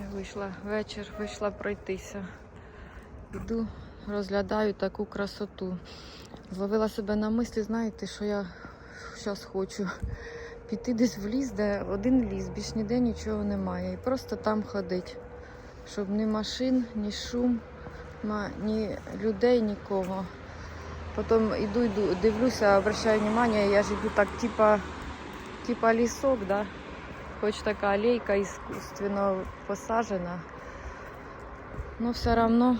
Я вийшла вечір, вийшла пройтися. Іду, розглядаю таку красоту. Зловила себе на мислі, знаєте, що я зараз хочу піти десь в ліс, де один ліс, більш ніде нічого немає. І просто там ходити. Щоб ні машин, ні шум, ні людей, нікого. Потім іду, йду, дивлюся, обращаю внимание, я ж іду так, типа, типа лісок, да? Хоч така алейка искусственно посажена. Но все равно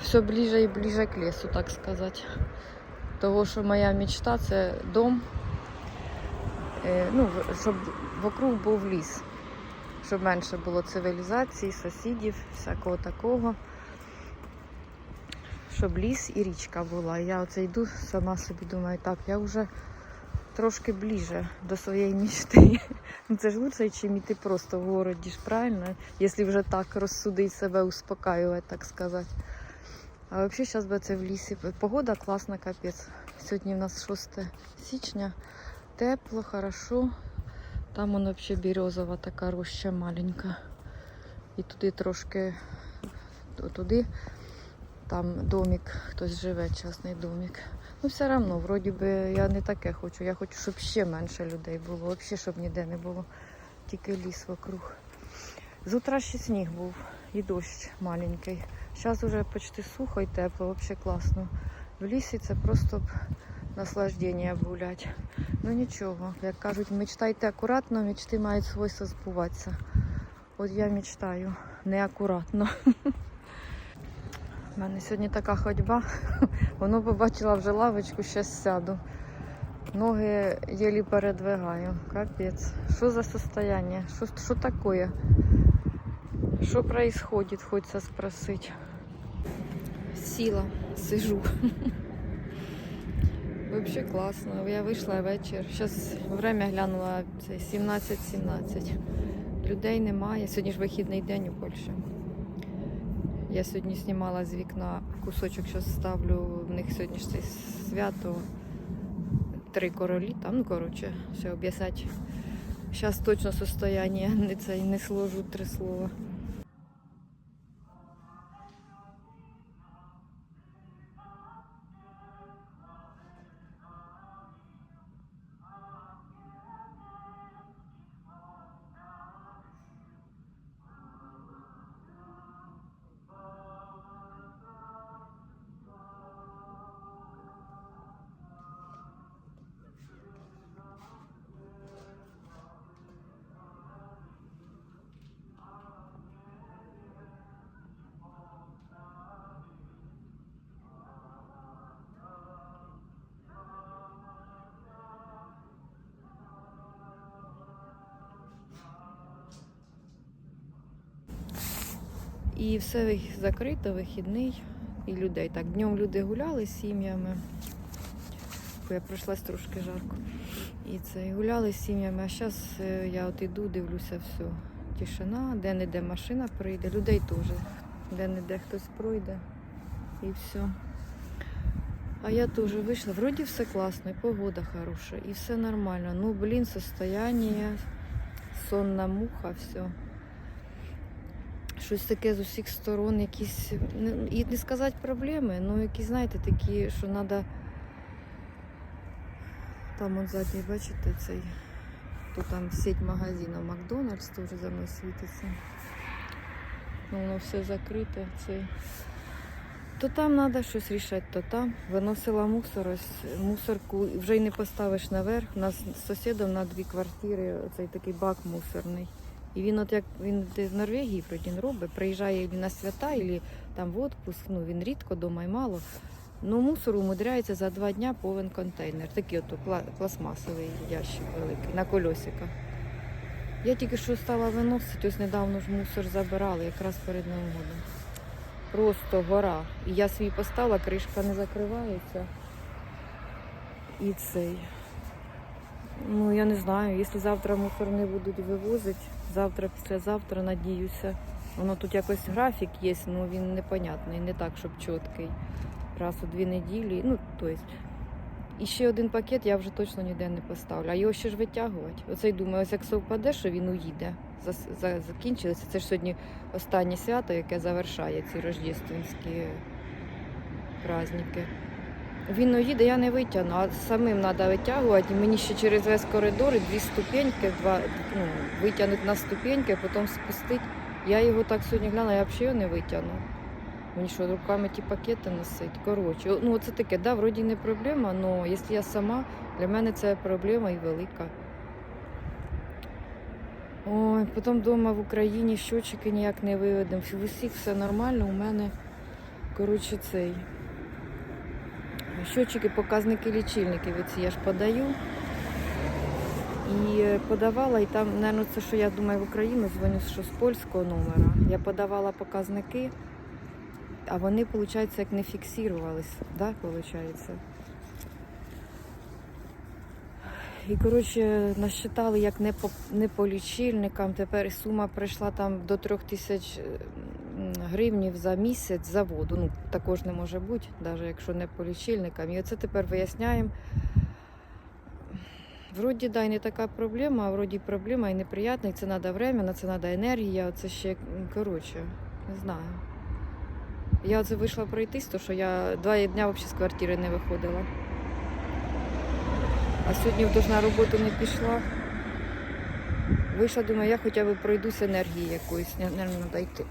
все ближе і ближе к лесу, так сказати. Того, що моя мечта це дом, е, ну, щоб вокруг був ліс. Щоб менше було цивілізації, сусідів, всякого такого. Щоб ліс і річка була. Я оце йду, сама собі думаю, так, я вже трошки ближе до своєї мечти. Це ж лучше, чим іти просто в городі ж, правильно? Якщо вже так розсудить себе, успокаювати, так сказати. А взагалі зараз би це в лісі. Погода класна, капець. Сьогодні в нас 6 січня. Тепло, хорошо. Там воно взагалі березова така роща маленька. І туди трошки туди. Там домик, хтось живе, частний домик. Ну, все одно, вроді би, я не таке хочу. Я хочу, щоб ще менше людей було. Взагалі, щоб ніде не було. Тільки ліс вокруг. З утра ще сніг був і дощ маленький. Зараз вже почти сухо і тепло, взагалі класно. В лісі це просто б наслаждення гуляти. Ну нічого, як кажуть, мечтайте акуратно, мечти мають свойство збуватися. От я мечтаю неакуратно. У мене сьогодні така ходьба. Воно побачила вже лавочку, зараз сяду. Ноги єлі передвигаю. Капець. Що за состояние? Що, таке? Що происходит, хочеться спросити. Сіла, сижу. Вообще класно. Я вийшла вечір. Зараз время глянула це 17-17. Людей немає. Сьогодні ж вихідний день у Польщі. Я сьогодні знімала з вікна кусочок, що ставлю. В них сьогодні ж це свято. Три королі там, ну коротше, все об'яснять. Зараз точно состояння не це не сложу три слова. І все закрито, вихідний, і людей. Так, днем люди гуляли з сім'ями. Я пройшлась трошки жарко. І це і гуляли з сім'ями. А зараз я от іду, дивлюся, все. Тишина, де-не-де машина прийде, людей теж. Де-не-де хтось пройде. І все. А я теж вийшла. Вроді все класно, і погода хороша, і все нормально. Ну, блін, состояние, сонна муха, все щось таке з усіх сторон, якісь, і не сказати проблеми, ну якісь, знаєте, такі, що треба. Там он ззаді, бачите, цей. То там сеть магазинів Макдональдс теж за мною світиться. Ну, воно все закрите. Цей. То там треба щось рішати, то там. Виносила мусор, ось мусорку вже й не поставиш наверх. У нас з сусідом на дві квартири цей такий бак мусорний. І він, от як він з Норвегії вроді він робить, приїжджає на свята, і там в отпуск, ну він рідко дома і мало. Ну, мусор умудряється за два дня повен контейнер. Такий от пла- пластмасовий ящик великий на кольосиках. Я тільки що стала виносити, ось недавно ж мусор забирали, якраз перед Новим годом. Просто гора. І я свій поставила, кришка не закривається. І цей. Ну, я не знаю, якщо завтра мусор не будуть вивозити, завтра, післязавтра, надіюся. Воно тут якось графік є, але він непонятний, не так, щоб чіткий. Раз у дві неділі. Ну, тобто. І ще один пакет я вже точно ніде не поставлю. А його ще ж витягувати. Оце й думаю, ось як совпаде, що він уїде. зас- за- закінчилися. Це ж сьогодні останнє свято, яке завершає ці рождественські праздники. Він ну, їде, я не витягну, а самим треба витягувати. Мені ще через весь коридор дві ступеньки, два, ну, витягнути на ступеньки, потім спустити. Я його так сьогодні глянула, я взагалі його не витягну. Мені що, руками ті пакети носить. Коротше, ну це таке, да, вроді не проблема, але якщо я сама, для мене це проблема і велика. Ой, потім вдома в Україні щочики ніяк не виведемо. В усіх все нормально, у мене, коротше, цей. Щочики, показники лічильників, оці я ж подаю. І е, подавала, і там, мабуть, це що я думаю, в Україну дзвоню, що з польського номера. Я подавала показники, а вони, виходить, як не фіксувались, да, виходить? І, коротше, насчитали як не по, не по лічильникам. Тепер сума прийшла там до трьох тисяч гривнів за місяць за воду. Ну, також не може бути, навіть якщо не по лічильникам. І оце тепер виясняємо. Вроді, да, і не така проблема, а вроді проблема і неприятна, і це треба время, на це треба енергія. Оце ще, коротше, не знаю. Я оце вийшла пройтись, то що я два дня взагалі з квартири не виходила. А сьогодні тож на роботу не пішла. Вийшла, думаю, я хоча б пройдусь енергії якоїсь, не треба йти.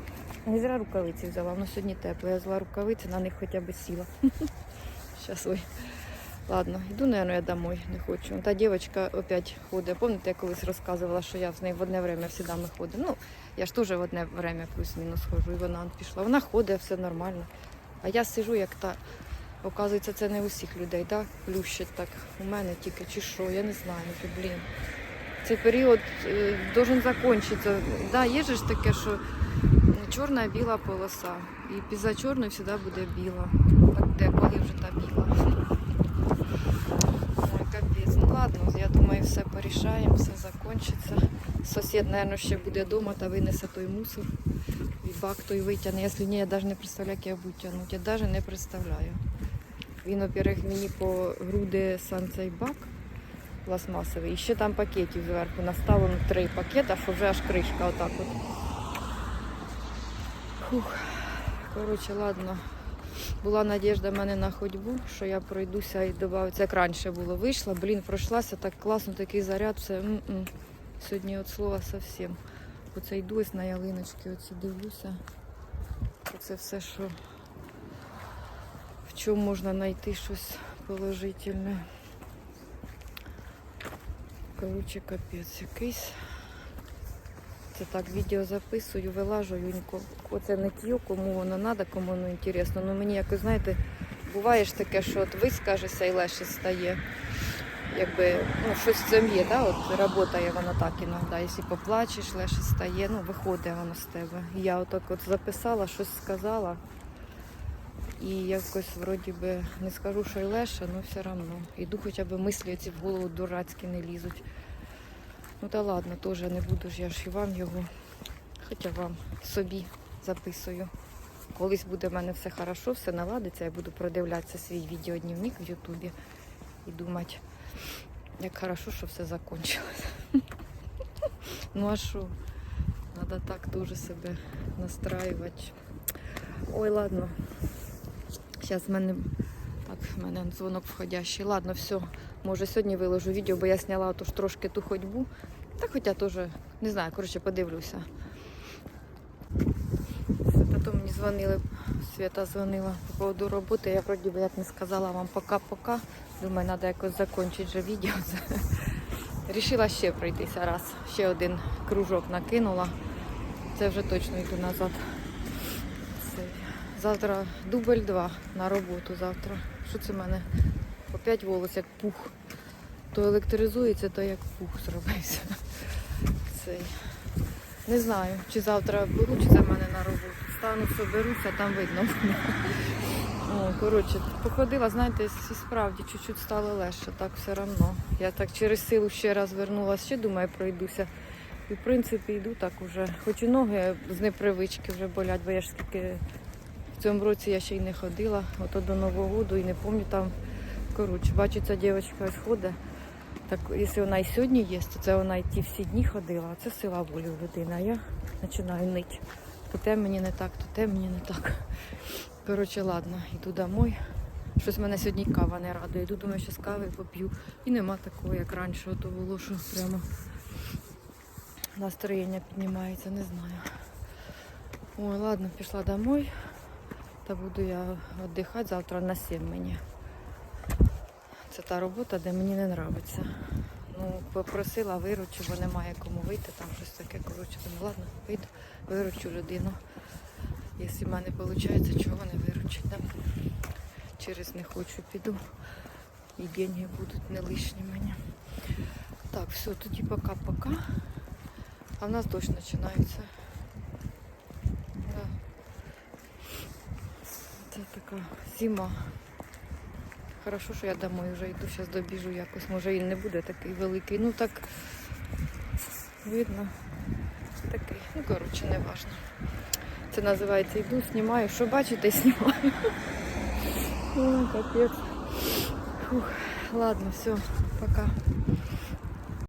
Не зря рукавиці взяла, воно сьогодні тепло. Я взяла рукавиці, на них хоча б сіла. Щас ой. Ладно, йду, наверное, я домой, не хочу. Та дівчинка опять ходить. Пам'ятаєте, я колись розказувала, що я з нею в одне время завжди ми ходимо. Ну, я ж теж в одне время плюс-мінус ходжу, і вона пішла. Вона ходить, все нормально. А я сижу, як та. Оказується, це не у всіх людей, так? Плющить так. У мене тільки чи що, я не знаю, ну, блін. Цей період е, должен закінчитися. Да, є ж таке, що чорна біла полоса. І після чорної завжди буде біла. Так де, коли вже та біла. Капець. Ну ладно, я думаю, все порішаємо, все закінчиться. Сусід, мабуть, ще буде вдома та винесе той мусор. І бак той витягне. Якщо ні, я навіть не представляю, як я буду тягнути. Я навіть не представляю. Він, во-первых, мені по груди сам цей бак пластмасовий. І ще там пакетів зверху наставлено три пакета, що вже аж кришка отак от. Фух. Коротше, ладно. Була надіжда в мене на ходьбу, що я пройдуся і додав. Це як раніше було. Вийшла, блін, пройшлася так класно, такий заряд, все. Сьогодні от слова зовсім. Оце йду ось на ялиночки, оці дивлюся. Оце все, що в чому можна знайти щось положительне. Коротше, капець якийсь. Це так, відео записую, вилажую. ніко- Оце не тю, кому воно треба, кому воно інтересно. Ну мені якось, знаєте, буває ж таке, що от вискажешся і легше стає. Якби ну, щось в цьому є, да? от працює воно так іноді. Якщо поплачеш, легше стає, ну виходить воно з тебе. Я отак от записала, щось сказала. І якось вроді би не скажу, що й легше, але все одно. Іду хоча б мислі ці в голову дурацькі не лізуть. Ну та ладно, теж не буду ж я ж і вам його. Хоча вам собі записую. Колись буде в мене все хорошо, все наладиться, я буду продивлятися свій відеодневник в Ютубі і думати, як хорошо, що все закінчилось. Ну а що? Треба так дуже себе настраювати. Ой, ладно. Зараз в мене так, в мене дзвонок входящий. Ладно, все. Може сьогодні виложу відео, бо я зняла тож трошки ту ходьбу. Та хоча теж, не знаю, коротше, подивлюся. Потім мені дзвонили, Свята дзвонила по поводу роботи. Я вроді би як не сказала вам пока-пока. Думаю, треба якось закінчити вже відео. Рішила ще пройтися раз. Ще один кружок накинула. Це вже точно йду назад. Завтра дубль 2 на роботу завтра. Що це в мене? Опять волос як пух. То електризується, то як пух зробився. Цей. Не знаю, чи завтра вийде в мене на роботу. Стану, соберуся, там видно. О, коротше, походила, знаєте, і справді чуть-чуть стало легше, так все одно. Я так через силу ще раз вернулася, ще думаю, пройдуся. І в принципі йду так уже. Хоч і ноги з непривички вже болять, бо я ж скільки в цьому році я ще й не ходила, ото до Нового року і не пам'ятаю там. Коротше, бачу, ця дівчинка ходить. Так, якщо вона і сьогодні є, то це вона і ті всі дні ходила, а це сила волі у людини. А я починаю нити. То те мені не так, то те мені не так. Коротше, ладно, йду домой. Щось мене сьогодні кава не радує. Йду, думаю, що з кави поп'ю. І нема такого, як раніше, то було, що прямо настроєння піднімається, не знаю. Ой, ладно, пішла домой. Та буду я віддихати завтра на 7 мені. Це та робота, де мені не подобається. Ну, попросила виручу, бо немає кому вийти, там щось таке, коротше, думаю, ладно, вийду, виручу людину. Якщо в мене виходить, чого не виручить, да? через не хочу піду. І деньги будуть не лишні мені. Так, все, тоді пока-пока. А в нас дощ починається. Да. Це така зима. Хорошо, що я домой вже йду, зараз добіжу якось. Може він не буде такий великий. Ну так видно. Такий. Ну, коротше, не важно. Це називається йду, знімаю. Що бачите, знімаю. Ой, капець. Фух. Ладно, все, пока.